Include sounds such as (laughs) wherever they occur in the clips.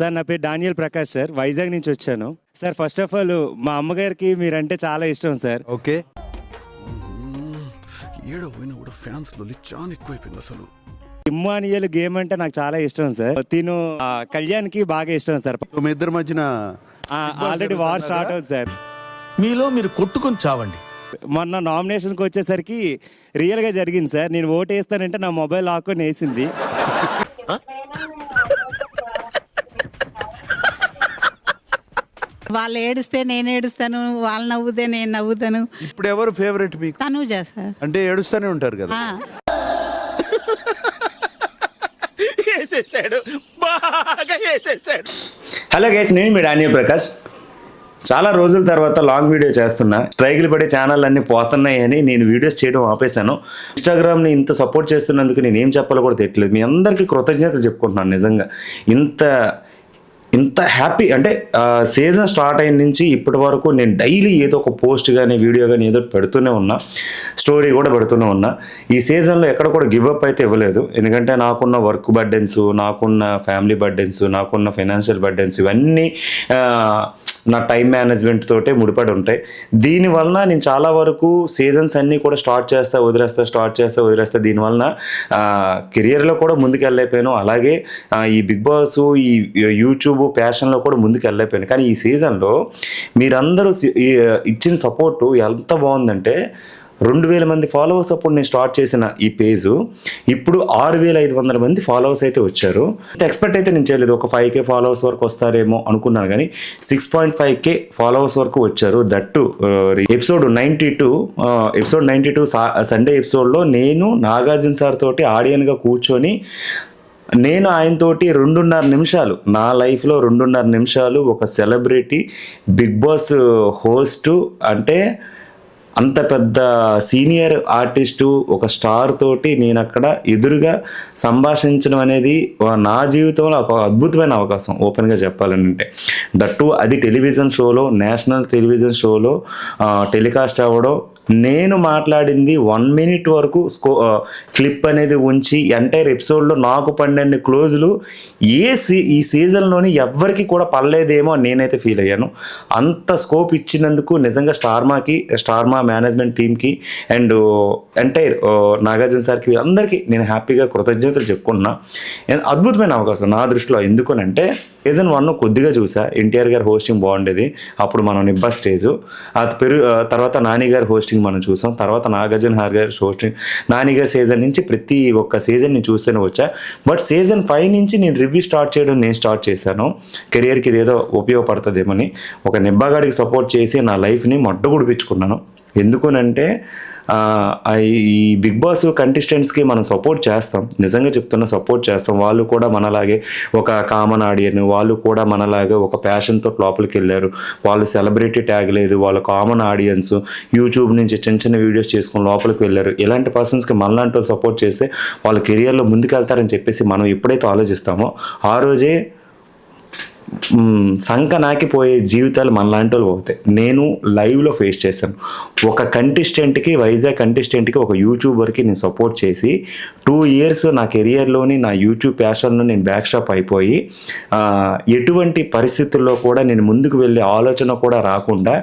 Sir నా పేరు Daniel Prakash sir Vizag నుంచి వచ్చాను. సార్ ఫస్ట్ ఆఫ్ ఆల్ మా అమ్మగారికి మీరంటే చాలా ఇష్టం సార్. ఓకే. ఏడో పోయినా కూడా ఫ్యాన్స్లో చాలా ఎక్కువైపోయింది అసలు. ఇమ్మానియల్ గేమ్ అంటే నాకు చాలా ఇష్టం సార్. తిను ఆ, కళ్యాణ్కి బాగా ఇష్టం సార్. మీ ఇద్దరి మధ్యన ఆల్రెడీ వార్ స్టార్ట్ అవుతుంది సార్. మీలో మీరు కొట్టుకొని చావండి. మొన్న నామినేషన్కి వచ్చేసరికి రియల్గా జరిగింది సార్. నేను ఓటు వేస్తానంటే నా మొబైల్ లాక్కొని వేసింది. వాళ్ళు ఏడిస్తే నేను ఏడుస్తాను వాళ్ళు నవ్వుతే నేను నవ్వుతాను. ఇప్పుడు ఎవరు ఫేవరెట్ మీకు? తనుజ సార్. అంటే ఏడుస్తూనే ఉంటారు కదా. ఆ, వేసేసాడు. బాగా వేసేసాడు. హలో గైస్ నేను మీ డానియల్ ప్రకాష్. చాలా రోజుల తర్వాత లాంగ్ వీడియో చేస్తున్నా. స్ట్రైకులు పడే ఛానల్ అన్ని పోతున్నాయని నేను వీడియోస్ చేయడం ఆపేశాను. ఇన్స్టాగ్రామ్ని ఇంత సపోర్ట్ చేస్తున్నందుకు నేను ఏం చెప్పాలో కూడా తెలియలేదు మీ అందరికీ కృతజ్ఞతలు చెప్పుకుంటున్నాను నిజంగా. ఇంత ఇంత హ్యాపీ అంటే సీజన్ స్టార్ట్ అయిన నుంచి ఇప్పటి వరకు నేను డైలీ ఏదో ఒక పోస్ట్ కానీ వీడియో కానీ ఏదో పెడుతూనే ఉన్నా స్టోరీ కూడా పెడుతూనే ఉన్నా. ఈ సీజన్లో ఎక్కడ కూడా గివప్ అయితే ఇవ్వలేదు. ఎందుకంటే నాకున్న వర్క్ బర్డెన్స్ నాకున్న ఫ్యామిలీ బర్డెన్స్ నాకున్న ఫైనాన్షియల్ బర్డెన్స్ ఇవన్నీ నా టైం మేనేజ్మెంట్ తోటే ముడిపడి ఉంటాయి. దీనివలన నేను చాలా వరకు సీజన్స్ అన్నీ కూడా స్టార్ట్ చేస్తా వదిలేస్తా స్టార్ట్ చేస్తా వదిలేస్తా. దీనివలన కెరియర్లో కూడా ముందుకు అలాగే ఈ బిగ్ బాస్ ఈ యూట్యూబ్ ప్యాషన్లో కూడా ముందుకు వెళ్ళలేకపోయాను కానీ ఈ సీజన్లో మీరందరూ ఇచ్చిన సపోర్టు ఎంత బాగుందంటే రెండు వేల మంది ఫాలోవర్స్ అప్పుడు నేను స్టార్ట్ చేసిన ఈ పేజ్ ఇప్పుడు ఆరు వేల ఐదు వందల మంది ఫాలోవర్స్ అయితే వచ్చారు. ఎక్స్పెక్ట్ అయితే నేను చేయలేదు. ఒక ఫైవ్ కే ఫాలోవర్స్ వరకు వస్తారేమో అనుకున్నాను కానీ six point five K followers వరకు వచ్చారు. That episode ninety two episode ninety two Sunday ఎపిసోడ్లో నేను నాగార్జున సార్ తోటి ఆడియన్గా కూర్చొని నేను ఆయనతోటి రెండున్నర నిమిషాలు నా లైఫ్లో రెండున్నర నిమిషాలు ఒక celebrity Bigg Boss uh, host అంటే అంత పెద్ద సీనియర్ ఆర్టిస్టు ఒక స్టార్ తోటి నేను అక్కడ ఎదురుగా సంభాషించడం అనేది నా జీవితంలో ఒక అద్భుతమైన అవకాశం ఓపెన్గా చెప్పాలంటే దట్టు అది టెలివిజన్ షోలో నేషనల్ టెలివిజన్ షోలో టెలికాస్ట్ అవ్వడం నేను మాట్లాడింది వన్ మినిట్ వరకు స్కో క్లిప్ అనేది ఉంచి ఎంటైర్ ఎపిసోడ్లో నాకు పన్నెండు క్లోజులు ఏ సీ ఈ సీజన్లోని ఎవ్వరికి కూడా పడలేదేమో నేనైతే ఫీల్ అయ్యాను. అంత స్కోప్ ఇచ్చినందుకు నిజంగా స్టార్మాకి స్టార్మా మేనేజ్మెంట్ టీమ్కి అండ్ ఎంటైర్ నాగార్జున సార్కి అందరికీ నేను హ్యాపీగా కృతజ్ఞతలు చెప్పుకుంటున్నా. అద్భుతమైన అవకాశం నా దృష్టిలో. ఎందుకనంటే సీజన్ వన్ కొద్దిగా చూసా. ఎన్టీఆర్ గారి హోస్టింగ్ బాగుండేది. అప్పుడు మనం నిబ్బా స్టేజ్ ఆ పెరు తర్వాత నాని గారు హోస్టింగ్ మనం చూసాం. తర్వాత నాగార్జున హార్ గారి హోస్టింగ్ సీజన్ నుంచి ప్రతి ఒక్క సీజన్ నేను చూస్తూనే వచ్చా. బట్ సీజన్ ఫైవ్ నుంచి నేను రివ్యూ స్టార్ట్ చేయడం నేను స్టార్ట్ చేశాను. కెరియర్కి ఇదేదో ఉపయోగపడుతుందేమని ఒక నిబ్బాగాడికి సపోర్ట్ చేసి నా లైఫ్ని మొట్టగుడిపించుకున్నాను ఎందుకునంటే ఈ బిగ్ బాస్ కంటెస్టెంట్స్కి మనం సపోర్ట్ చేస్తాం. నిజంగా చెప్తున్నా సపోర్ట్ చేస్తాం. వాళ్ళు కూడా మనలాగే ఒక కామన్ ఆడియన్ వాళ్ళు కూడా మనలాగే ఒక ప్యాషన్తో లోపలికి వెళ్ళారు. వాళ్ళు సెలబ్రిటీ ట్యాగ్ లేదు వాళ్ళు కామన్ ఆడియన్స్ యూట్యూబ్ నుంచి చిన్న చిన్న వీడియోస్ చేసుకుని లోపలికి వెళ్ళారు. ఇలాంటి పర్సన్స్కి మనలాంటి వాళ్ళు సపోర్ట్ చేస్తే వాళ్ళ కెరియర్లో ముందుకెళ్తారని చెప్పేసి మనం ఎప్పుడైతే ఆలోచిస్తామో ఆ రోజే సంక నాకిపోయే జీవితాలు మనలాంటి వాళ్ళు పోతాయి. నేను లైవ్లో ఫేస్ చేశాను. ఒక కంటెస్టెంట్కి వైజాగ్ కంటెస్టెంట్కి ఒక యూట్యూబర్కి నేను సపోర్ట్ చేసి టూ ఇయర్స్ నా కెరియర్లోని నా యూట్యూబ్ ప్యాషన్లో నేను బ్యాక్ స్టాప్ అయిపోయి ఎటువంటి పరిస్థితుల్లో కూడా నేను ముందుకు వెళ్ళే ఆలోచన కూడా రాకుండా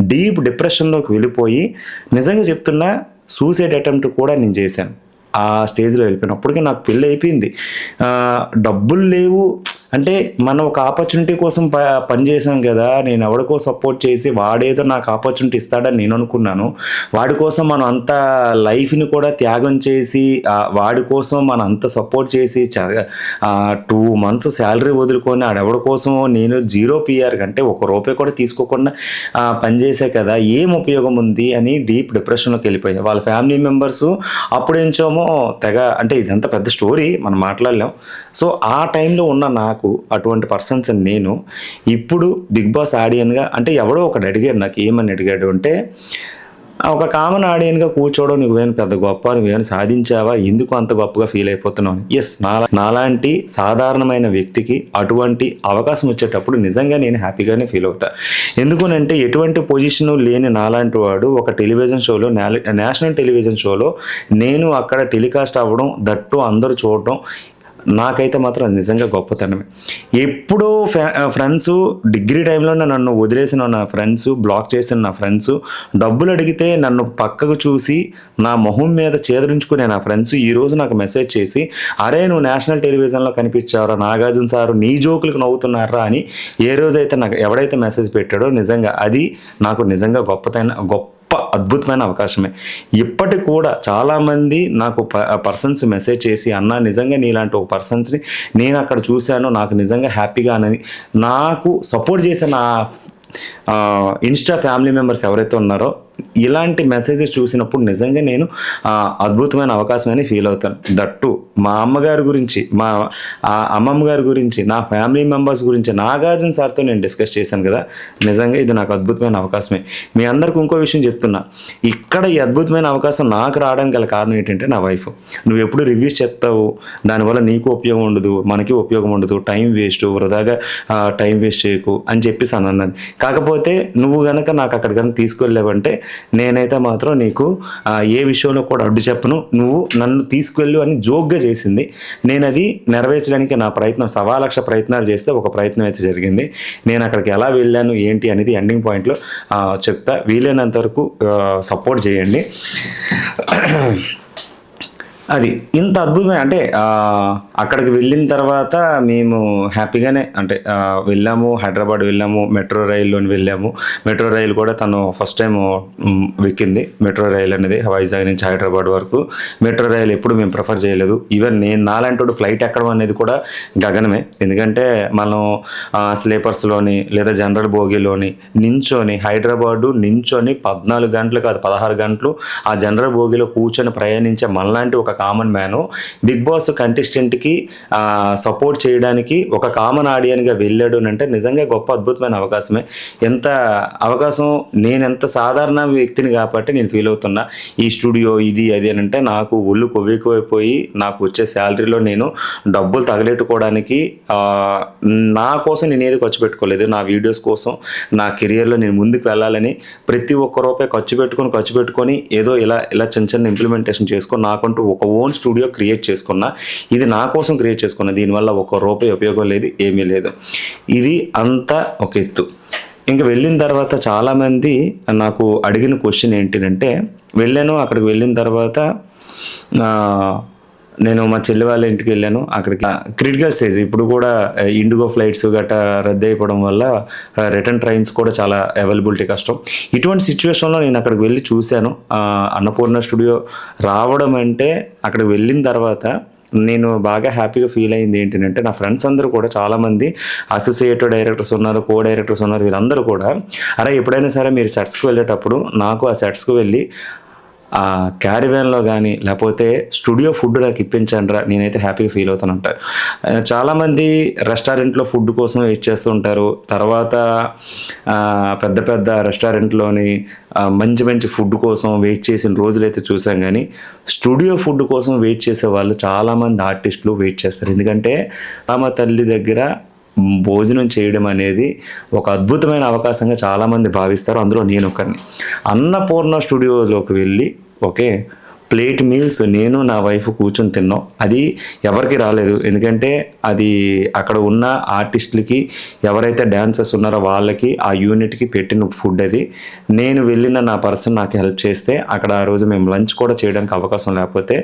డీప్ డిప్రెషన్లోకి వెళ్ళిపోయి నిజంగా చెప్తున్నా సూసైడ్ అటెంప్ట్ కూడా నేను చేశాను. ఆ స్టేజ్లో వెళ్ళిపోయినప్పటికీ నాకు పెళ్ళి అయిపోయింది. డబ్బులు లేవు అంటే మనం ఒక ఆపర్చునిటీ కోసం ప పని చేసాం కదా నేను ఎవడికో సపోర్ట్ చేసి వాడేదో నాకు ఆపర్చునిటీ ఇస్తాడని నేను అనుకున్నాను. వాడి కోసం మనం అంత లైఫ్ని కూడా త్యాగం చేసి వాడి కోసం మనం అంత సపోర్ట్ చేసి టూ మంత్స్ శాలరీ వదులుకొని ఆడెవడి కోసం నేను జీరో పిఆర్ కంటే ఒక రూపాయి కూడా తీసుకోకుండా ఆ, పనిచేసే కదా ఏం ఉపయోగం ఉంది అని డీప్ డిప్రెషన్లోకి వెళ్ళిపోయాయి వాళ్ళ ఫ్యామిలీ మెంబర్స్ అప్పుడేంచోమో తెగ అంటే ఇదంతా పెద్ద స్టోరీ మనం మాట్లాడలేం. సో ఆ టైంలో ఉన్న నాకు నాకు అటువంటి పర్సన్స్ నేను ఇప్పుడు బిగ్ బాస్ ఆడియన్గా అంటే ఎవడో ఒకడు అడిగాడు నాకు ఏమని అడిగాడు అంటే ఒక కామన్ ఆడియన్గా కూర్చోవడం నువ్వేం పెద్ద గొప్ప నువ్వేం సాధించావా? ఎందుకు అంత గొప్పగా ఫీల్ అయిపోతున్నావు? ఎస్ నాలా నాలాంటి సాధారణమైన వ్యక్తికి అటువంటి అవకాశం వచ్చేటప్పుడు నిజంగా నేను హ్యాపీగానే ఫీల్ అవుతా. ఎందుకనంటే ఎటువంటి పొజిషన్ లేని నాలాంటి వాడు ఒక టెలివిజన్ షోలో నేషనల్ టెలివిజన్ షోలో నేను అక్కడ టెలికాస్ట్ అవ్వడం దట్టు అందరూ చూడడం నాకైతే మాత్రం అది నిజంగా గొప్పతనమే. ఎప్పుడో ఫ్రెండ్స్ డిగ్రీ టైంలో నన్ను వదిలేసిన నా ఫ్రెండ్స్ బ్లాక్ చేసిన నా ఫ్రెండ్స్ డబ్బులు అడిగితే నన్ను పక్కకు చూసి నా మొహం మీద చేదరించుకునే నా ఫ్రెండ్స్ ఈ రోజు నాకు మెసేజ్ చేసి అరే నువ్వు నేషనల్ టెలివిజన్లో కనిపించావురా నాగార్జున సారు నీ జోకులకు నవ్వుతున్నారా? అని ఏ రోజైతే నాకు ఎవడైతే మెసేజ్ పెట్టాడో నిజంగా అది నాకు నిజంగా గొప్పతైన గొప్ప అద్భుతమైన అవకాశమే. ఇప్పటికి కూడా చాలామంది నాకు పర్సన్స్ మెసేజ్ చేసి అన్న నిజంగా నీలాంటి ఒక పర్సన్స్ని నేను అక్కడ చూశాను నాకు నిజంగా హ్యాపీగా అనేది నాకు సపోర్ట్ చేసిన నా ఇన్స్టా ఫ్యామిలీ మెంబర్స్ ఎవరైతే ఉన్నారో ఇలాంటి మెసేజెస్ చూసినప్పుడు నిజంగా నేను అద్భుతమైన అవకాశం అని ఫీల్ అవుతాను దట్టు మా అమ్మగారి గురించి మా ఆ అమ్మమ్మ గారి గురించి నా ఫ్యామిలీ మెంబర్స్ గురించి నాగార్జున సార్తో నేను డిస్కస్ చేశాను కదా. నిజంగా ఇది నాకు అద్భుతమైన అవకాశమే. మీ అందరికి ఇంకో విషయం చెప్తున్నా. ఇక్కడ ఈ అద్భుతమైన అవకాశం నాకు రావడానికి గల కారణం ఏంటంటే నా వైఫ్ నువ్వు ఎప్పుడు రివ్యూస్ చెప్తావు దానివల్ల నీకు ఉపయోగం ఉండదు మనకి ఉపయోగం ఉండదు టైం వేస్ట్ వృధాగా టైం వేస్ట్ చేయకు అని చెప్పేసి అని అన్నది. కాకపోతే నువ్వు కనుక నాకు అక్కడ కనుక తీసుకెళ్ళావంటే నేనైతే మాత్రం నీకు ఏ విషయంలో కూడా అడ్డు చెప్పను. నువ్వు నన్ను తీసుకెళ్ళు అని జోక్గా చేసింది. నేను అది నెరవేర్చడానికి నా ప్రయత్నం సవా లక్ష ప్రయత్నాలు చేస్తే ఒక ప్రయత్నం అయితే జరిగింది. నేను అక్కడికి ఎలా వెళ్ళాను ఏంటి అనేది ఎండింగ్ పాయింట్లో చెప్తా. వీలైనంత వరకు సపోర్ట్ చేయండి. అది ఇంత అద్భుతమే అంటే అక్కడికి వెళ్ళిన తర్వాత మేము హ్యాపీగానే అంటే వెళ్ళాము హైదరాబాద్ వెళ్ళాము మెట్రో రైల్లోని వెళ్ళాము. మెట్రో రైలు కూడా తను ఫస్ట్ టైం ఎక్కింది మెట్రో రైల్ అనేది వైజాగ్ నుంచి హైదరాబాద్ వరకు. మెట్రో రైలు ఎప్పుడు మేము ప్రిఫర్ చేయలేదు. ఈవెన్ నేను నాలాంటి ఫ్లైట్ ఎక్కడం అనేది కూడా గగనమే. ఎందుకంటే మనం స్లీపర్స్లోని లేదా జనరల్ బోగీలోని నించొని హైదరాబాదు నించొని పద్నాలుగు గంటలు కాదు పదహారు గంటలు ఆ జనరల్ బోగిలో కూర్చొని ప్రయాణించే మనలాంటి ఒక కామన్ మ్యాను బిగ్ బాస్ కంటెస్టెంట్కి సపోర్ట్ చేయడానికి ఒక కామన్ ఆడియన్గా వెళ్ళాడు అని అంటే నిజంగా గొప్ప అద్భుతమైన అవకాశమే. ఎంత అవకాశం? నేను ఎంత సాధారణ వ్యక్తిని కాబట్టి నేను ఫీల్ అవుతున్నా. ఈ స్టూడియో ఇది అది అని అంటే నాకు ఒళ్ళు కొవ్వెక్కువైపోయి నాకు వచ్చే శాలరీలో నేను డబ్బులు తగలెట్టుకోవడానికి నా కోసం నేను ఏది ఖర్చు పెట్టుకోలేదు. నా వీడియోస్ కోసం నా కెరియర్లో నేను ముందుకు వెళ్ళాలని ప్రతి ఒక్క రూపాయి ఖర్చు పెట్టుకొని ఖర్చు పెట్టుకొని ఏదో ఇలా ఇలా చిన్న చిన్న ఇంప్లిమెంటేషన్ చేసుకొని నాకంటూ ఒక ఓన్ స్టూడియో క్రియేట్ చేసుకున్నా ఇది నా కోసం క్రియేట్ చేసుకున్నా దీనివల్ల ఒక రూపాయి ఉపయోగం లేదు ఏమీ లేదు. ఇది అంతా ఒక ఎత్తు. ఇంకా వెళ్ళిన తర్వాత చాలామంది నాకు అడిగిన క్వశ్చన్ ఏంటంటే వెళ్ళాను అక్కడికి వెళ్ళిన తర్వాత నేను మా చెల్లి వాళ్ళ ఇంటికి వెళ్ళాను. అక్కడికి క్రిటికల్ స్టేజ్ ఇప్పుడు కూడా ఇండిగో ఫ్లైట్స్ గట్రా రద్దు అయిపోవడం వల్ల రిటర్న్ ట్రైన్స్ కూడా చాలా అవైలబిలిటీ కష్టం. ఇటువంటి సిచ్యువేషన్లో నేను అక్కడికి వెళ్ళి చూశాను. అన్నపూర్ణ స్టూడియో రావడం అంటే అక్కడికి వెళ్ళిన తర్వాత నేను బాగా హ్యాపీగా ఫీల్ అయింది ఏంటంటే నా ఫ్రెండ్స్ అందరూ కూడా చాలామంది అసోసియేట్ డైరెక్టర్స్ ఉన్నారు కో డైరెక్టర్స్ ఉన్నారు వీళ్ళందరూ కూడా అరే ఎప్పుడైనా సరే మీరు సెట్స్కి వెళ్ళేటప్పుడు నాకు ఆ సెట్స్కి వెళ్ళి ఆ క్యారివ్యాన్లో కానీ లేకపోతే స్టూడియో ఫుడ్ నాకు ఇప్పించండి రా నేనైతే హ్యాపీగా ఫీల్ అవుతాను అంటారు. చాలామంది రెస్టారెంట్లో ఫుడ్ కోసం వెయిట్ చేస్తూ ఉంటారు. తర్వాత పెద్ద పెద్ద రెస్టారెంట్లోని మంచి మంచి ఫుడ్ కోసం వెయిట్ చేసిన రోజులైతే చూసాం కానీ స్టూడియో ఫుడ్ కోసం వెయిట్ చేసే వాళ్ళు చాలామంది ఆర్టిస్టులు వెయిట్ చేస్తారు. ఎందుకంటే రామ తల్లి దగ్గర భోజనం చేయడం అనేది ఒక అద్భుతమైన అవకాశంగా చాలామంది భావిస్తారు. అందులో నేను ఒకరిని అన్నపూర్ణ స్టూడియోలోకి వెళ్ళి ఓకే ప్లేట్ మీల్స్ నేను నా వైఫ్ కూర్చొని తిన్నాం. అది ఎవరికి రాలేదు. ఎందుకంటే అది అక్కడ ఉన్న ఆర్టిస్టులకి ఎవరైతే డాన్సర్స్ ఉన్నారో వాళ్ళకి ఆ యూనిట్కి పెట్టిన ఫుడ్ అది. నేను వెళ్ళిన నా పర్సన్ నాకు హెల్ప్ చేస్తే అక్కడ ఆ రోజు మేము లంచ్ కూడా చేయడానికి అవకాశం లేకపోతే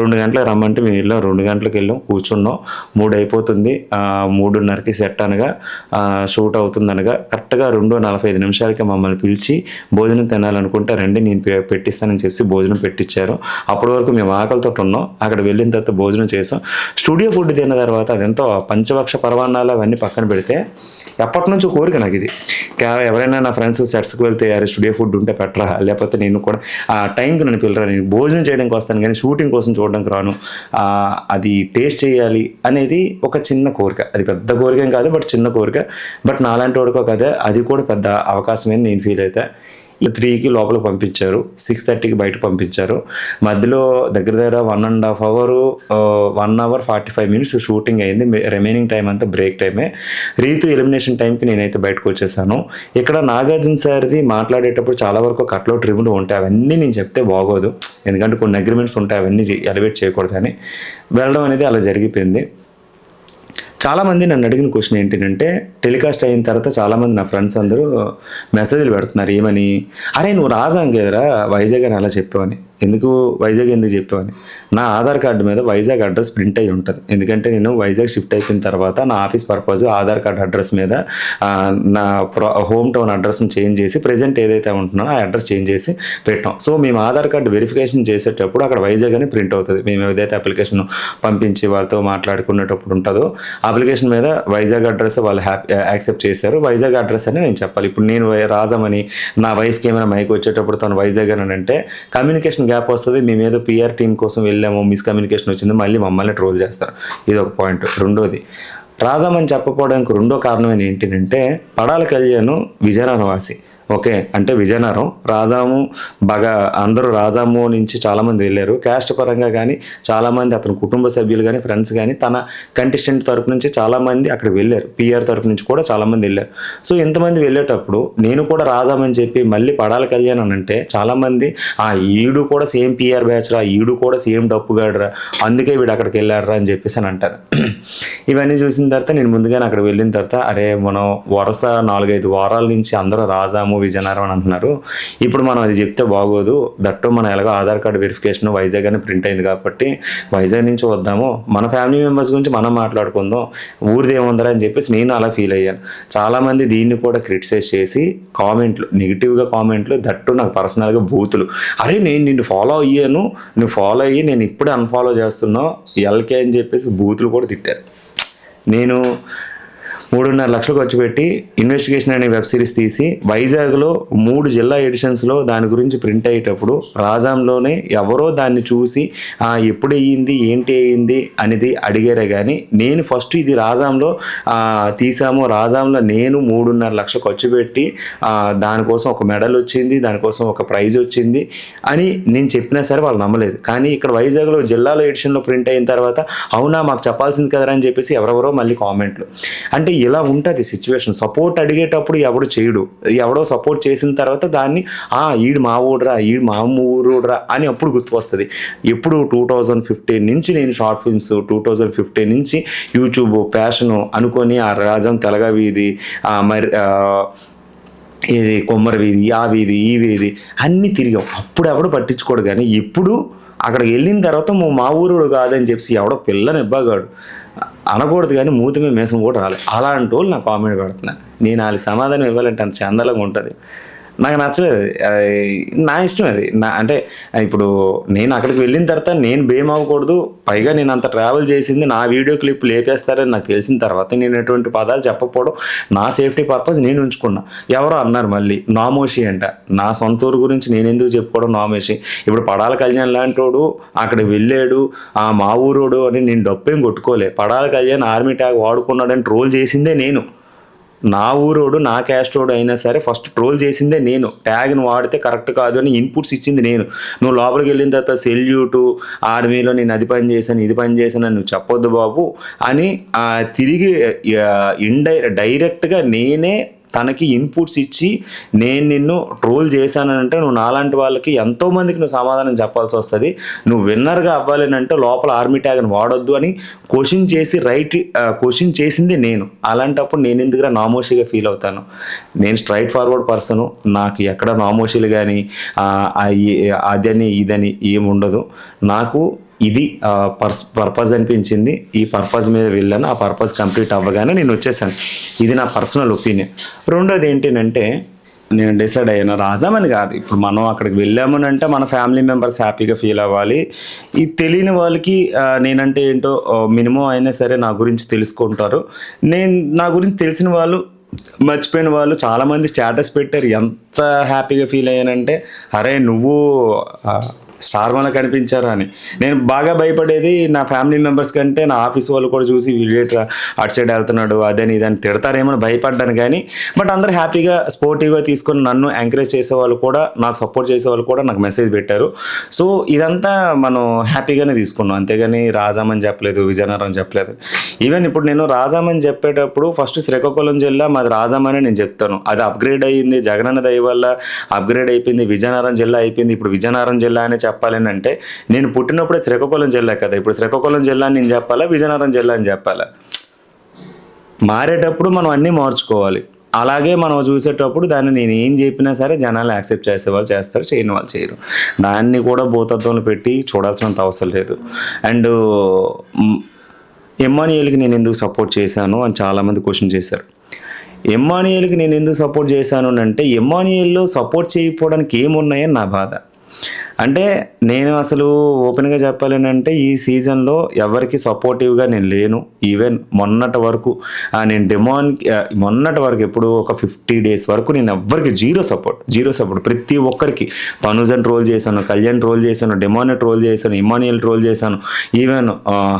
రెండు గంటలకు రమ్మంటే మేము వెళ్ళాం. రెండు గంటలకు వెళ్ళాం కూర్చున్నాం. మూడు అయిపోతుంది. మూడున్నరకి సెట్ అనగా షూట్ అవుతుంది అనగా కరెక్ట్గా రెండు నలభై ఐదు నిమిషాలకి మమ్మల్ని పిలిచి భోజనం తినాలనుకుంటే రండి నేను పెట్టిస్తానని చెప్పి భోజనం పెట్టించారు అప్పటి వరకు మేము ఆకలితో ఉన్నాం. అక్కడ వెళ్ళిన తర్వాత భోజనం చేసాం. స్టూడియో ఫుడ్ తిన్న తర్వాత అదెంతో పంచవక్ష పరమాన్నాలు అవన్నీ పక్కన పెడితే ఎప్పటి నుంచో కోరిక నాకు ఇది. ఎవరైనా నా ఫ్రెండ్స్ సెట్స్కి వెళ్తే అరే స్టూడియో ఫుడ్ ఉంటే పెట్టరా? లేకపోతే నేను కూడా ఆ టైంకి నన్ను పిల్లరా నేను భోజనం చేయడానికి వస్తాను కానీ షూటింగ్ కోసం చూడడానికి రాను. అది టేస్ట్ చేయాలి అనేది ఒక చిన్న కోరిక. అది పెద్ద కోరిక ఏం కాదు బట్ చిన్న కోరిక. బట్ నాలాంటి వాడికో కదా అది కూడా పెద్ద అవకాశమే నేను ఫీల్ అయితే త్రీకి లోపల పంపించారు. సిక్స్ థర్టీకి బయట పంపించారు. మధ్యలో దగ్గర దగ్గర one and half hour one hour forty five minutes shooting అయింది. రిమైనింగ్ టైం అంతా బ్రేక్ టైమే. రీతు ఎలిమినేషన్ టైంకి నేనైతే బయటకు వచ్చేసాను. ఇక్కడ నాగార్జున సార్ది మాట్లాడేటప్పుడు చాలా వరకు కట్లో ట్రిములు ఉంటాయి. అవన్నీ నేను చెప్తే బాగోదు. ఎందుకంటే కొన్ని అగ్రిమెంట్స్ ఉంటాయి. అవన్నీ ఎలివేట్ చేయకూడదని వెళ్ళడం అనేది అలా జరిగిపోయింది. చాలామంది నన్ను అడిగిన క్వశ్చన్ ఏంటంటే టెలికాస్ట్ అయిన తర్వాత చాలామంది నా ఫ్రెండ్స్ అందరూ మెసేజ్లు పెడుతున్నారు ఏమని? అరే నువ్వు రాజాం కదరా వైజాగ్ అని అలా చెప్పావని ఎందుకు వైజాగ్ ఎందుకు చెప్పావని? నా ఆధార్ కార్డు మీద వైజాగ్ అడ్రస్ ప్రింట్ అయి ఉంటుంది. ఎందుకంటే నేను వైజాగ్ షిఫ్ట్ అయిపోయిన తర్వాత నా office purpose Aadhaar card address మీద నా హోమ్ టౌన్ అడ్రస్ని చేంజ్ చేసి ప్రజెంట్ ఏదైతే ఉంటున్నానో ఆ అడ్రస్ చేంజ్ చేసి పెట్టాం. సో మేము ఆధార్ కార్డు వెరిఫికేషన్ చేసేటప్పుడు అక్కడ వైజాగ్ అని ప్రింట్ అవుతుంది. మేము ఏదైతే అప్లికేషన్ పంపించి వాళ్ళతో మాట్లాడుకునేటప్పుడు ఉంటుందో అప్లికేషన్ మీద వైజాగ్ అడ్రస్ వాళ్ళు హ్యాపీ యాక్సెప్ట్ చేశారు. వైజాగ్ అడ్రస్ అని నేను చెప్పాలి. ఇప్పుడు నేను వై- రాజమని నా వైఫ్కి ఏమైనా మైక్ వచ్చేటప్పుడు తను వైజాగ్ అని అంటే కమ్యూనికేషన్ గ్యాప్ వస్తుంది. మేము ఏదో పిఆర్ టీం కోసం వెళ్ళాము మిస్కమ్యూనికేషన్ వచ్చింది మళ్ళీ మమ్మల్ని ట్రోల్ చేస్తారు. ఇది ఒక పాయింట్ రెండోది రాజామని చెప్పకపోవడానికి రెండో కారణం ఏంటంటే పడాల కళ్యాణ్ విజయనగరం వాసి ఓకే అంటే విజయనగరం రాజాము బాగా అందరూ రాజాము నుంచి చాలామంది వెళ్ళారు. క్యాస్ట్ పరంగా కానీ చాలామంది అతని కుటుంబ సభ్యులు కానీ ఫ్రెండ్స్ కానీ తన కంటెస్టెంట్ తరపు నుంచి చాలామంది అక్కడ వెళ్ళారు. పిఆర్ తరపు నుంచి కూడా చాలామంది వెళ్ళారు. సో ఇంతమంది వెళ్ళేటప్పుడు నేను కూడా రాజామని చెప్పి మళ్ళీ పడాల కళ్యాణ్ అని అంటే చాలామంది ఆ ఈడు కూడా సేమ్ పిఆర్ బ్యాచ్ రా ఈడు కూడా సేమ్ డప్పుగాడురా అందుకే వీడు అక్కడికి వెళ్ళారా అని చెప్పేసి అని అంటారు. ఇవన్నీ చూసిన తర్వాత నేను ముందుగానే అక్కడ వెళ్ళిన తర్వాత అరే మనం వరుస నాలుగైదు వారాల నుంచి అందరూ రాజాము విజయనగరం అని అంటున్నారు. ఇప్పుడు మనం అది చెప్తే బాగోదు. దట్టు మనం ఎలాగో ఆధార్ కార్డు వెరిఫికేషన్ వైజాగ్ అని ప్రింట్ అయింది కాబట్టి వైజాగ్ నుంచి వద్దాము. మన ఫ్యామిలీ మెంబర్స్ గురించి మనం మాట్లాడుకుందాం. ఊరిది ఏముందరా అని చెప్పేసి నేను అలా ఫీల్ అయ్యాను. చాలామంది దీన్ని కూడా క్రిటిసైజ్ చేసి కామెంట్లు నెగిటివ్గా కామెంట్లు దట్టు నాకు పర్సనల్గా బూతులు. అరే నేను నిన్ను ఫాలో అయ్యాను. నువ్వు ఫాలో అయ్యి నేను ఇప్పుడే అన్ఫాలో చేస్తున్నావు ఎల్కే అని చెప్పేసి బూతులు కూడా తిట్టారు. నేను మూడున్నర లక్షలు ఖర్చు పెట్టి ఇన్వెస్టిగేషన్ అనే వెబ్ సిరీస్ తీసి వైజాగ్లో మూడు జిల్లా ఎడిషన్స్లో దాని గురించి ప్రింట్ అయ్యేటప్పుడు రాజాంలోనే ఎవరో దాన్ని చూసి ఎప్పుడు అయ్యింది ఏంటి అయ్యింది అనేది అడిగారే కానీ నేను ఫస్ట్ ఇది రాజాంలో తీసాము. రాజాంలో నేను మూడున్నర లక్షలు ఖర్చు పెట్టి దానికోసం ఒక మెడల్ వచ్చింది దానికోసం ఒక ప్రైజ్ వచ్చింది అని నేను చెప్పినా సరే వాళ్ళు నమ్మలేదు. కానీ ఇక్కడ వైజాగ్లో జిల్లాలో ఎడిషన్లో ప్రింట్ అయిన తర్వాత అవునా మాకు చెప్పాల్సింది కదరా అని చెప్పేసి ఎవరెవరో మళ్ళీ కామెంట్లు అంటే ఇలా ఉంటుంది సిచ్యువేషన్ సపోర్ట్ అడిగేటప్పుడు ఎవడు చేయడు. ఎవడో సపోర్ట్ చేసిన తర్వాత దాన్ని ఆ ఈడు మా ఊడురా ఈడు మా ఊరురా అని అప్పుడు గుర్తుకొస్తుంది ఎప్పుడు టూ థౌజండ్ ఫిఫ్టీన్ నుంచి నేను short films two thousand fifteen నుంచి యూట్యూబ్ ప్యాషను అనుకొని ఆ రాజం తెలగ వీధి మరి ఇది కొమ్మరి వీధి ఆ వీధి ఈ వీధి అన్నీ తిరిగాం. అప్పుడు ఎవడు పట్టించుకోడు కానీ ఇప్పుడు అక్కడికి వెళ్ళిన తర్వాత నువ్వు మా ఊరుడు కాదని చెప్పి ఎవడో పిల్లని ఇవ్వగాడు అనకూడదు కానీ మూతి మీద మేసం కూడా రాలేదు అలాంటి వాళ్ళు నా కామెంట్ పెడుతున్నా. నేను వాళ్ళకి సమాధానం ఇవ్వాలంటే అంత చందలంగా ఉంటుంది. నాకు నచ్చలేదు. నా ఇష్టం అది. నా అంటే ఇప్పుడు నేను అక్కడికి వెళ్ళిన తర్వాత నేను భయం అవ్వకూడదు. పైగా నేను అంత ట్రావెల్ చేసింది నా వీడియో క్లిప్ లేపేస్తారని నాకు తెలిసిన తర్వాత నేను ఎటువంటి పదాలు చెప్పకపోవడం నా సేఫ్టీ పర్పస్ నేను ఉంచుకున్నా. ఎవరో అన్నారు మళ్ళీ నామోషి అంట. నా సొంత ఊరు గురించి నేను ఎందుకు చెప్పుకోవడం నామోషి? ఇప్పుడు పడాల కళ్యాణ్ లాంటోడు అక్కడ వెళ్ళాడు. ఆ మా ఊరోడు అని నేను డప్పేం కొట్టుకోలే. పడాల కళ్యాణ్ ఆర్మీ ట్యాగ్ వాడుకున్నాడని ట్రోల్ చేసిందే నేను. నా ఊరోడు నా క్యాస్టోడు అయినా సరే ఫస్ట్ ట్రోల్ చేసిందే నేను. ట్యాగ్ను వాడితే కరెక్ట్ కాదు అని ఇన్పుట్స్ ఇచ్చింది నేను. నువ్వు లోపలికి వెళ్ళిన తర్వాత సెల్యూటు ఆర్మీలో నేను అది పని చేశాను ఇది పని చేశాను అని నువ్వు చెప్పొద్దు బాబు అని తిరిగి ఇండై డైరెక్ట్గా నేనే తనకి ఇన్పుట్స్ ఇచ్చి నేను నిన్ను ట్రోల్ చేశానంటే నువ్వు నాలాంటి వాళ్ళకి ఎంతో మందికి నువ్వు సమాధానం చెప్పాల్సి వస్తుంది. నువ్వు విన్నర్గా అవ్వాలనంటే లోపల ఆర్మీ ట్యాగ్ని వాడొద్దు అని క్వశ్చన్ చేసి రైట్ క్వశ్చన్ చేసింది నేను. అలాంటప్పుడు నేను ఎందుకురా నామోషిగా ఫీల్ అవుతాను? నేను స్ట్రైట్ ఫార్వర్డ్ పర్సను నాకు ఎక్కడ నామోషిలు కానీ అదని ఇదని ఏమి ఉండదు నాకు ఇది పర్స్ పర్పస్ అనిపించింది. ఈ పర్పస్ మీద వెళ్ళాను. ఆ పర్పస్ కంప్లీట్ అవ్వగానే నేను వచ్చేసాను. ఇది నా పర్సనల్ ఒపీనియన్. రెండోది ఏంటంటే నేను డిసైడ్ అయ్యాను. రాజామని కాదు. ఇప్పుడు మనం అక్కడికి వెళ్ళామని అంటే మన ఫ్యామిలీ మెంబర్స్ హ్యాపీగా ఫీల్ అవ్వాలి. ఈ తెలియని వాళ్ళకి నేనంటే ఏంటో మినిమం అయినా సరే నా గురించి తెలుసుకుంటారు. నేను నా గురించి తెలిసిన వాళ్ళు మర్చిపోయిన వాళ్ళు చాలామంది స్టేటస్ పెట్టారు. ఎంత హ్యాపీగా ఫీల్ అయ్యానంటే అరే నువ్వు స్టార్ మన కనిపించారా అని. నేను బాగా భయపడేది నా ఫ్యామిలీ మెంబర్స్ కంటే నా ఆఫీస్ వాళ్ళు కూడా చూసి వీడియేటర్ అటు సైడ్ వెళ్తున్నాడు అదని ఇదని తిడతారేమో అని భయపడ్డాను కానీ బట్ అందరూ హ్యాపీగా స్పోర్టివ్గా తీసుకొని నన్ను ఎంకరేజ్ చేసే వాళ్ళు కూడా నాకు సపోర్ట్ చేసే వాళ్ళు కూడా నాకు మెసేజ్ పెట్టారు. సో ఇదంతా మనం హ్యాపీగానే తీసుకున్నాం. అంతేగాని రాజామని చెప్పలేదు విజయనగరం చెప్పలేదు. ఈవెన్ ఇప్పుడు నేను రాజామని చెప్పేటప్పుడు ఫస్ట్ శ్రీకాకుళం జిల్లా మాది రాజామని నేను చెప్తాను. అది అప్గ్రేడ్ అయ్యింది జగనన్న దయ వల్ల అప్గ్రేడ్ అయిపోయింది విజయనగరం జిల్లా అయిపోయింది. ఇప్పుడు విజయనగరం జిల్లా అనే చెప్పాలని అంటే నేను పుట్టినప్పుడే శ్రీకాకుళం జిల్లా కదా ఇప్పుడు శ్రీకాకుళం జిల్లా అని నేను చెప్పాలా విజయనగరం జిల్లా అని చెప్పాలా? మారేటప్పుడు మనం అన్నీ మార్చుకోవాలి. అలాగే మనం చూసేటప్పుడు దాన్ని నేను ఏం చెప్పినా సరే జనాలు యాక్సెప్ట్ చేసే వాళ్ళు చేస్తారు చేయని వాళ్ళు చేయరు. దాన్ని కూడా భూతత్వంలో పెట్టి చూడాల్సినంత అవసరం లేదు. అండ్ ఎమ్మానియల్కి నేను ఎందుకు సపోర్ట్ చేశాను అని చాలామంది క్వశ్చన్ చేశారు. ఎమ్మానియల్కి నేను ఎందుకు సపోర్ట్ చేశాను అని అంటే ఎమ్మానియల్లో సపోర్ట్ చేయకపోవడానికి ఏమున్నాయని నా బాధ. అంటే నేను అసలు ఓపెన్గా చెప్పాలని అంటే ఈ సీజన్లో ఎవరికి సపోర్టివ్గా నేను లేను. ఈవెన్ మొన్నటి వరకు నేను డెమాన్ మొన్నటి వరకు ఎప్పుడు ఒక ఫిఫ్టీ డేస్ వరకు నేను ఎవ్వరికి జీరో సపోర్ట్ జీరో సపోర్ట్. ప్రతి ఒక్కరికి తనుజన్ ట్రోల్ చేశాను కళ్యాణ్ ట్రోల్ చేశాను డెమాన్ ట్రోల్ చేశాను ఇమానియల్ ట్రోల్ చేశాను. ఈవెన్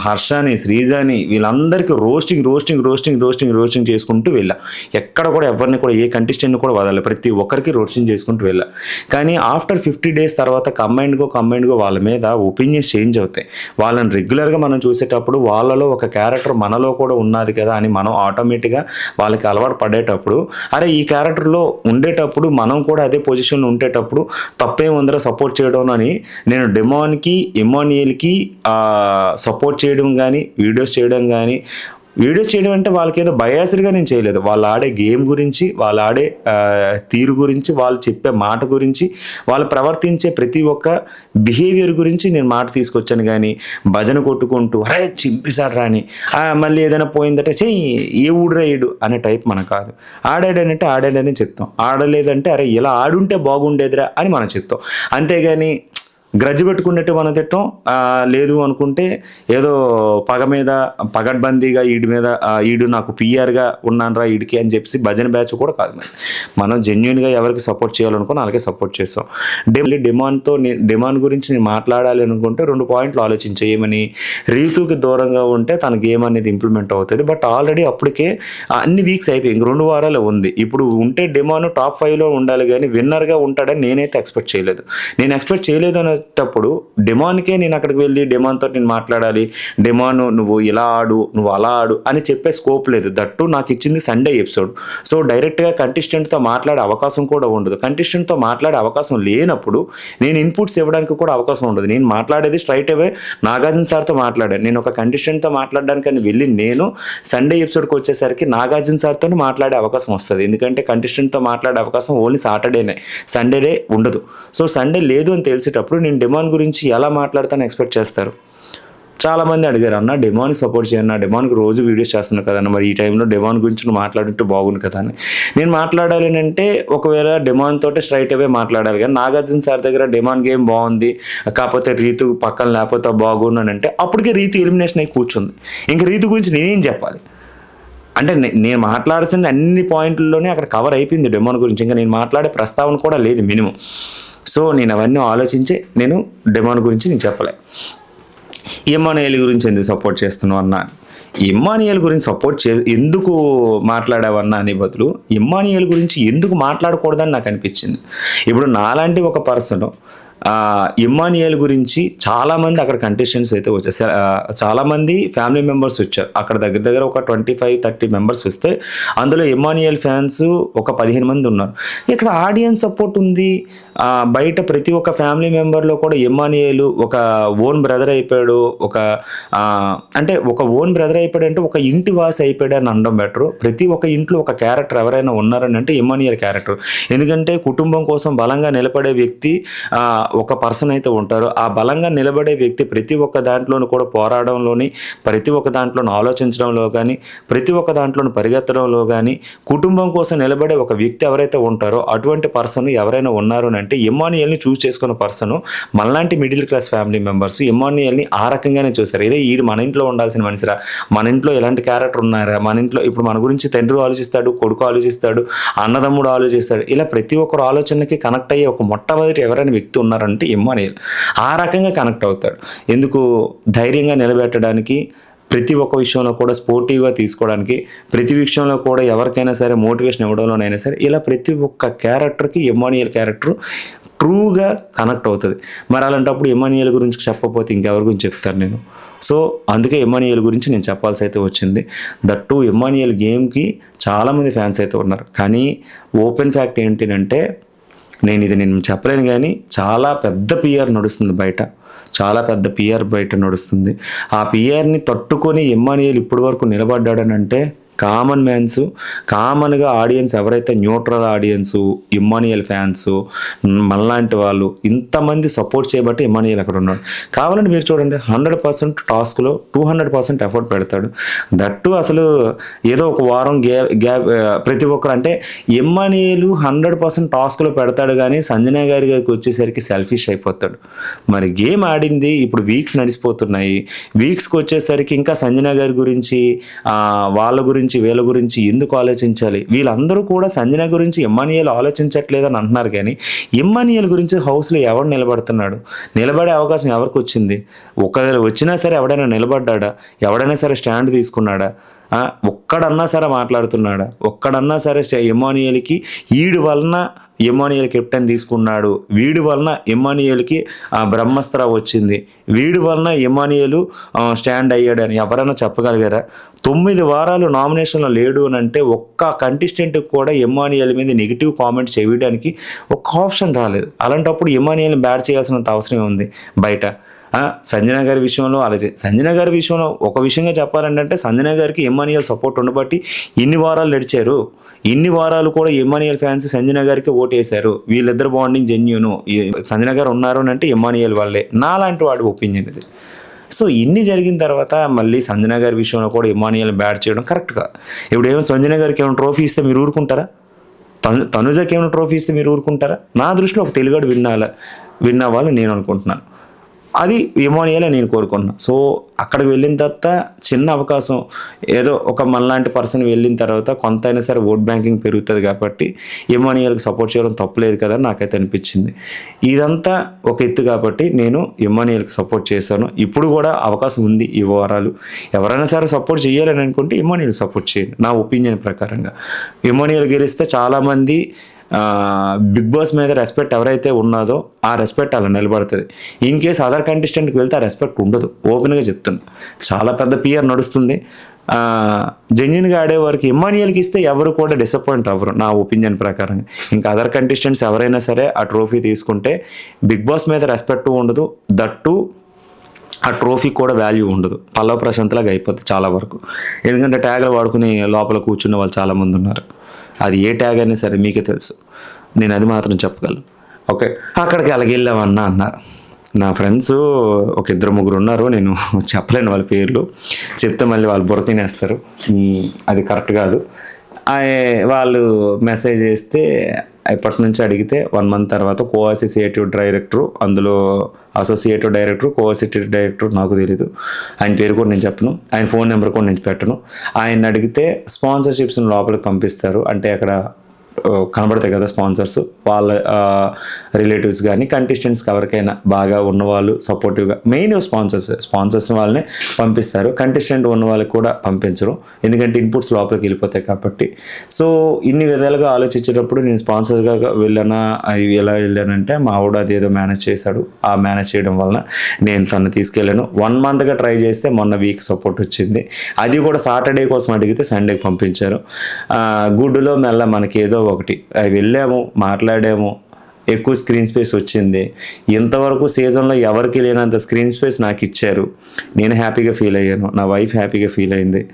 హర్షాని హర్షని శ్రీజాని వీళ్ళందరికీ roasting roasting roasting roasting roasting చేసుకుంటూ వెళ్ళా. ఎక్కడ కూడా ఎవరిని కూడా ఏ కంటెస్టెంట్ని కూడా వదలలే. ప్రతి ఒక్కరికి రోస్టింగ్ చేసుకుంటూ వెళ్ళా. కానీ ఆఫ్టర్ ఫిఫ్టీ డేస్ తర్వాత కంబైన్డ్గా కంబైన్డ్గా వాళ్ళ మీద ఒపీనియన్స్ చేంజ్ అవుతాయి. వాళ్ళని రెగ్యులర్గా మనం చూసేటప్పుడు వాళ్ళలో ఒక క్యారెక్టర్ మనలో కూడా ఉన్నది కదా అని మనం ఆటోమేటిక్గా వాళ్ళకి అలవాటు పడేటప్పుడు అరే ఈ క్యారెక్టర్లో ఉండేటప్పుడు మనం కూడా అదే పొజిషన్లో ఉండేటప్పుడు తప్పేముందరో సపోర్ట్ చేయడం అని నేను డెమోన్కి ఎమానియల్కి సపోర్ట్ చేయడం కానీ వీడియోస్ చేయడం కానీ వీడియోస్ చేయడం అంటే వాళ్ళకి ఏదో బయాసిడ్గా నేను చేయలేదు. వాళ్ళు ఆడే గేమ్ గురించి వాళ్ళు ఆడే తీరు గురించి వాళ్ళు చెప్పే మాట గురించి వాళ్ళు ప్రవర్తించే ప్రతి ఒక్క బిహేవియర్ గురించి నేను మాట తీసుకొచ్చాను కానీ భజన కొట్టుకుంటూ అరే చింపిసాడు రాని మళ్ళీ ఏదైనా పోయిందంటే చెయ్యి ఏ ఊడురా ఏడు అనే టైప్ మన కాదు. ఆడాడనంటే ఆడాడని చెప్తాం. ఆడలేదంటే అరే ఇలా ఆడుంటే బాగుండేదిరా అని మనం చెప్తాం. అంతేగాని గ్రజ్జు పెట్టుకున్నట్టు మనం తిట్టం. లేదు అనుకుంటే ఏదో పగ మీద పగడ్బందీగా ఈడి మీద ఈడు నాకు పిఆర్గా ఉన్నానరా ఈడికి అని చెప్పి భజన బ్యాచ్ కూడా కాదు మరి. మనం జెన్యున్గా ఎవరికి సపోర్ట్ చేయాలనుకో అలాగే సపోర్ట్ చేస్తాం. డెమోన్తో డిమాండ్తో డిమాండ్ గురించి నేను మాట్లాడాలి అనుకుంటే రెండు పాయింట్లు ఆలోచించే ఏమని రీతుకి దూరంగా ఉంటే తన గేమ్ అనేది ఇంప్లిమెంట్ అవుతుంది. బట్ ఆల్రెడీ అప్పటికే అన్ని వీక్స్ అయిపోయి ఇంక రెండు వారాలు ఉంది. ఇప్పుడు ఉంటే డిమాండ్ టాప్ ఫైవ్లో ఉండాలి కానీ విన్నర్గా ఉంటాడని నేనైతే ఎక్స్పెక్ట్ చేయలేదు. నేను ఎక్స్పెక్ట్ చేయలేదు అని అనేటప్పుడు డెమాన్కే నేను అక్కడికి వెళ్ళి డెమాన్తో నేను మాట్లాడాలి. డెమాన్ నువ్వు ఇలా ఆడు నువ్వు అలా ఆడు అని చెప్పే స్కోప్ లేదు. దట్టు నాకు ఇచ్చింది సండే ఎపిసోడ్ సో డైరెక్ట్గా కంటెస్టెంట్తో మాట్లాడే అవకాశం కూడా ఉండదు. కంటెస్టెంట్తో మాట్లాడే అవకాశం లేనప్పుడు నేను ఇన్పుట్స్ ఇవ్వడానికి కూడా అవకాశం ఉండదు. నేను మాట్లాడేది స్ట్రైట్ అవే నాగార్జున సార్తో మాట్లాడాను నేను ఒక కంటెస్టెంట్తో మాట్లాడడానికి అని వెళ్ళి నేను సండే ఎపిసోడ్కి వచ్చేసరికి నాగార్జున సార్తో మాట్లాడే అవకాశం వస్తుంది. ఎందుకంటే కంటెస్టెంట్తో మాట్లాడే అవకాశం ఓన్లీ సాటర్డేనే సండేనే ఉండదు. సో సండే లేదు అని తెలిసేటప్పుడు నేను నేను డిమాండ్ గురించి ఎలా మాట్లాడతాను ఎక్స్పెక్ట్ చేస్తారు. చాలా మంది అడిగారు అన్న డెమాన్ సపోర్ట్ చేయన్న డెమాన్కి రోజు వీడియోస్ చేస్తున్నాను కదన్న మరి ఈ టైంలో డెమాన్ గురించి నువ్వు మాట్లాడుంటే బాగుంది కదా అని. నేను మాట్లాడాలి అంటే ఒకవేళ డెమాన్ తోటే స్ట్రైట్ అవే మాట్లాడాలి కానీ నాగార్జున సార్ దగ్గర డెమాన్ గేమ్ బాగుంది కాకపోతే రీతు పక్కన లేకపోతే బాగుండు అని అంటే అప్పటికే రీతు ఎలిమినేషన్ అయి కూర్చుంది. ఇంక రీతు గురించి నేనేం చెప్పాలి? అంటే నేను మాట్లాడాల్సిన అన్ని పాయింట్లలోనే అక్కడ కవర్ అయిపోయింది డెమోన్ గురించి. ఇంకా నేను మాట్లాడే ప్రస్తావన కూడా లేదు మినిమం. సో నేను అవన్నీ ఆలోచించి నేను డెమోన్ గురించి నేను చెప్పలే. ఇమ్మానుయల్ గురించి ఎందుకు సపోర్ట్ చేస్తున్నావు అన్న? ఇమ్మానియల్ గురించి సపోర్ట్ చే ఎందుకు మాట్లాడావన్నా అని బదులు ఇమ్మానియల్ గురించి ఎందుకు మాట్లాడకూడదని నాకు అనిపించింది. ఇప్పుడు నాలాంటి ఒక పర్సన్ ఇమ్మానియల్ గురించి చాలామంది అక్కడ కంటెస్టెంట్స్ అయితే వచ్చారు. చాలామంది ఫ్యామిలీ మెంబర్స్ వచ్చారు. అక్కడ దగ్గర దగ్గర ఒక ట్వంటీ ఫైవ్ థర్టీ మెంబర్స్ వస్తే అందులో ఇమ్మానియల్ ఫ్యాన్స్ ఒక పదిహేను మంది ఉన్నారు. ఇక్కడ ఆడియన్స్ సపోర్ట్ ఉంది. బయట ప్రతి ఒక్క ఫ్యామిలీ మెంబర్లో కూడా ఇమ్మానియల్ ఒక ఓన్ బ్రదర్ అయిపోయాడు ఒక అంటే ఒక ఓన్ బ్రదర్ అయిపోయాడు అంటే ఒక ఇంటి వాసి అయిపోయాడు అని అనడం బెటర్. ప్రతి ఒక్క ఇంట్లో ఒక క్యారెక్టర్ ఎవరైనా ఉన్నారని అంటే ఎమ్మానియల్ క్యారెక్టర్. ఎందుకంటే కుటుంబం కోసం బలంగా నిలబడే వ్యక్తి ఒక పర్సన్ అయితే ఉంటారు. ఆ బలంగా నిలబడే వ్యక్తి ప్రతి ఒక్క దాంట్లోనూ కూడా పోరాడంలోని ప్రతి ఒక్క దాంట్లోనూ ఆలోచించడంలో కానీ ప్రతి ఒక్క దాంట్లోనూ పరిగెత్తడంలో కానీ కుటుంబం కోసం నిలబడే ఒక వ్యక్తి ఎవరైతే ఉంటారో అటువంటి పర్సన్ ఎవరైనా ఉన్నారు అంటే అంటే ఇమ్మానియల్ని చూస్ చేసుకున్న పర్సన్ మనలాంటి మిడిల్ క్లాస్ ఫ్యామిలీ మెంబర్స్ ఇమ్మానియల్ని ఆ రకంగానే చూస్తారు. ఇదే ఈ మన ఇంట్లో ఉండాల్సిన మనిషిరా మన ఇంట్లో ఎలాంటి క్యారెక్టర్ ఉన్నారా మన ఇంట్లో ఇప్పుడు మన గురించి తండ్రి ఆలోచిస్తాడు కొడుకు ఆలోచిస్తాడు అన్నదమ్ముడు ఆలోచిస్తాడు ఇలా ప్రతి ఒక్కరు ఆలోచనకి కనెక్ట్ అయ్యే ఒక మొట్టమొదటి ఎవరైనా వ్యక్తి ఉన్నారంటే ఇమ్మానియల్ ఆ రకంగా కనెక్ట్ అవుతాడు. ఎందుకు? ధైర్యంగా నిలబెట్టడానికి ప్రతి ఒక్క విషయంలో కూడా స్పోర్టివ్గా తీసుకోవడానికి ప్రతి విషయంలో కూడా ఎవరికైనా సరే మోటివేషన్ ఇవ్వడంలోనైనా సరే ఇలా ప్రతి ఒక్క క్యారెక్టర్కి ఎమానియల్ క్యారెక్టర్ ట్రూగా కనెక్ట్ అవుతుంది. మరి అలాంటప్పుడు ఎమానియల్ గురించి చెప్పకపోతే ఇంకెవరి గురించి చెప్తాను నేను? సో అందుకే ఎమానియల్ గురించి నేను చెప్పాల్సి అయితే వచ్చింది. దట్ టు ఎమానియల్ గేమ్కి చాలామంది ఫ్యాన్స్ అయితే ఉన్నారు. కానీ ఓపెన్ ఫ్యాక్ట్ ఏంటంటే నేను ఇది నేను చెప్పలేను కానీ చాలా పెద్ద పిఆర్ నడుస్తుంది బయట. చాలా పెద్ద పిఆర్ బయట నడుస్తుంది. ఆ పిఆర్ని తట్టుకొని ఎమ్మానియల్ ఇప్పటి వరకు నిలబడ్డాడనంటే కామన్ మ్యాన్స్ కామన్గా ఆడియన్స్ ఎవరైతే న్యూట్రల్ ఆడియన్స్ ఇమ్మానియల్ ఫ్యాన్స్ మనలాంటి వాళ్ళు ఇంతమంది సపోర్ట్ చేయబట్టి ఇమ్మానియల్ అక్కడ ఉన్నాడు. కావాలంటే మీరు చూడండి హండ్రెడ్ పర్సెంట్ టాస్క్లో టూ హండ్రెడ్ పర్సెంట్ ఎఫర్ట్ పెడతాడు. దట్టు అసలు ఏదో ఒక వారం గ్యా గ్యాప్ ప్రతి ఒక్కరు అంటే ఇమ్మానియలు హండ్రెడ్ పర్సెంట్ టాస్క్లో పెడతాడు కానీ సంజన గారి గారికి వచ్చేసరికి సెల్ఫిష్ అయిపోతాడు. మరి గేమ్ ఆడింది ఇప్పుడు వీక్స్ నడిచిపోతున్నాయి వీక్స్కి వచ్చేసరికి ఇంకా సంజనా గారి గురించి వాళ్ళ గురించి వీళ్ళ గురించి ఎందుకు ఆలోచించాలి? వీళ్ళందరూ కూడా సంజన గురించి ఇమ్మానియల్ ఆలోచించట్లేదని అంటున్నారు కానీ ఇమ్మానియల్ గురించి హౌస్లో ఎవడు నిలబడుతున్నాడు? నిలబడే అవకాశం ఎవరికి వచ్చింది? ఒకవేళ వచ్చినా సరే ఎవడైనా నిలబడ్డాడా? ఎవడైనా సరే స్టాండ్ తీసుకున్నాడా? ఒక్కడన్నా సరే మాట్లాడుతున్నాడా? ఒక్కడన్నా సరే స్టే- ఎమానియల్కి ఈడు వలన ఎమానియల్ కెప్టెన్ తీసుకున్నాడు. వీడి వలన ఎమానియల్కి ఆ బ్రహ్మస్త్ర వచ్చింది. వీడి వలన ఎమానియలు స్టాండ్ స్టాండ్ అయ్యాడని ఎవరైనా చెప్పగలిగారా? తొమ్మిది వారాలు నామినేషన్లో లేడు అని అంటే ఒక్క కంటెస్టెంట్కి కూడా ఎమానియల్ మీద నెగిటివ్ కామెంట్ చేయడానికి ఒక్క ఆప్షన్ రాలేదు. అలాంటప్పుడు ఎమానియల్ని బ్యాడ్ చేయాల్సినంత అవసరం ఉంది బయట? సంజన గారి విషయంలో అలాగే సంజన గారి విషయంలో ఒక విషయంగా చెప్పాలంటే సంజన గారికి ఎమ్మానియల్ సపోర్ట్ ఉండబట్టి ఇన్ని వారాలు నడిచారు. ఇన్ని వారాలు కూడా ఎమ్మానియల్ ఫ్యాన్స్ సంజన గారికి ఓటేశారు. వీళ్ళిద్దరు బాండింగ్ జెన్యున్. సంజన గారు ఉన్నారు అని అంటే ఎమ్మానియల్ వాళ్ళే. నాలాంటి వాడి ఒపీనియన్ ఇది. సో ఇన్ని జరిగిన తర్వాత మళ్ళీ సంజన గారి విషయంలో కూడా ఇమానియల్ బ్యాట్ చేయడం కరెక్ట్గా ఇప్పుడు ఏమో సంజన గారికి ఏమైనా ట్రోఫీ ఇస్తే మీరు ఊరుకుంటారా? తను తనుజకి ఏమైనా ట్రోఫీ ఇస్తే మీరు ఊరుకుంటారా? నా దృష్టిలో ఒక తెలుగాడు విన్నాల విన్నవాళ్ళు నేను అనుకుంటున్నాను. అది ఇమోనియాలే నేను కోరుకున్నా సో అక్కడికి వెళ్ళిన తర్వాత చిన్న అవకాశం ఏదో ఒక మనలాంటి పర్సన్ వెళ్ళిన తర్వాత కొంత అయినా సరే ఓట్ బ్యాంకింగ్ పెరుగుతుంది కాబట్టి ఇమోనియాలకు సపోర్ట్ చేయడం తప్పులేదు కదా నాకైతే అనిపించింది. ఇదంతా ఒక ఎత్తు కాబట్టి నేను ఇమోనియాలకు సపోర్ట్ చేశాను. ఇప్పుడు కూడా అవకాశం ఉంది ఈ వారాలు. ఎవరైనా సరే సపోర్ట్ చేయాలని అనుకుంటే ఇమానియల్ సపోర్ట్ చేయండి. నా ఒపీనియన్ ప్రకారంగా. ఇమోనియల్ గెలిస్తే చాలామంది బిగ్ బాస్ మీద రెస్పెక్ట్ ఎవరైతే ఉన్నదో ఆ రెస్పెక్ట్ అలా నిలబడుతుంది. ఇన్ కేస్ అదర్ కంటెస్టెంట్కి వెళ్తే ఆ రెస్పెక్ట్ ఉండదు. ఓపెన్గా చెప్తున్నా. చాలా పెద్ద పియర్ నడుస్తుంది. జెన్యున్గా ఆడే వారికి ఇమ్మానియల్కి ఇస్తే ఎవరు కూడా డిసప్పాయింట్ అవ్వరు నా ఒపీనియన్ ప్రకారం ఇంకా అదర్ కంటెస్టెంట్స్ ఎవరైనా సరే ఆ ట్రోఫీ తీసుకుంటే బిగ్ బాస్ మీద రెస్పెక్ట్ ఉండదు. దట్టు ఆ ట్రోఫీ కూడా వాల్యూ ఉండదు. పల్లవ ప్రశాంత్లాగా అయిపోతుంది చాలా వరకు. ఎందుకంటే ట్యాగ్లు వాడుకుని లోపల కూర్చున్న వాళ్ళు చాలామంది ఉన్నారు. అది ఏ ట్యాగ్ అయినా సరే మీకే తెలుసు. నేను అది మాత్రం చెప్పగలను. ఓకే? అక్కడికి అలాగే వెళ్ళామన్నా అన్నారు నా ఫ్రెండ్స్ ఒక ఇద్దరు ముగ్గురు ఉన్నారు. నేను (laughs) చెప్పలేను వాళ్ళ పేర్లు. చెప్తే మళ్ళీ వాళ్ళు బుర్ర తినేస్తారు. అది కరెక్ట్ కాదు. వాళ్ళు మెసేజ్ చేస్తే ఎప్పటి నుంచి అడిగితే వన్ మంత్ తర్వాత కో అసోసియేటివ్ డైరెక్టర్ అందులో associative director co associative director నాకు తెలీదు. ఆయన పేరు కూడా నేను చెప్పను. ఆయన ఫోన్ నెంబర్ కూడా నేను పెట్టను. ఆయన అడిగితే స్పాన్సర్షిప్స్ని లోపలికి పంపిస్తారు. అంటే అక్కడ కనబడతాయి కదా స్పాన్సర్స్. వాళ్ళ రిలేటివ్స్ కానీ కంటెస్టెంట్స్కి ఎవరికైనా బాగా ఉన్నవాళ్ళు సపోర్టివ్గా మెయిన్ స్పాన్సర్స్ స్పాన్సర్స్ వాళ్ళనే పంపిస్తారు. కంటెస్టెంట్ ఉన్న వాళ్ళకి కూడా పంపించరు. ఎందుకంటే ఇన్పుట్స్ లోపలికి వెళ్ళిపోతాయి కాబట్టి. సో ఇన్ని విధాలుగా ఆలోచించేటప్పుడు నేను స్పాన్సర్గా వెళ్ళానా అవి ఎలా వెళ్ళానంటే మా ఆవిడ అది ఏదో మేనేజ్ చేశాడు. ఆ మేనేజ్ చేయడం వలన నేను తను తీసుకెళ్ళాను. వన్ మంత్గా ట్రై చేస్తే మొన్న వీక్ సపోర్ట్ వచ్చింది. అది కూడా సాటర్డే కోసం అడిగితే సండేకి పంపించారు. గుడ్డులో మెల్ల మనకి ఏదో ఒకటి. అవి వెళ్ళాము మాట్లాడాము. ఎక్కువ స్క్రీన్ స్పేస్ వచ్చింది. ఇంతవరకు సీజన్లో ఎవరికి లేనంత స్క్రీన్ స్పేస్ నాకు ఇచ్చారు. నేను హ్యాపీగా ఫీల్ అయ్యాను. నా వైఫ్ హ్యాపీగా ఫీల్ అయింది.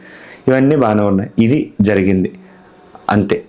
ఇవన్నీ బాగానే ఉన్నాయి. ఇది జరిగింది. అంతే.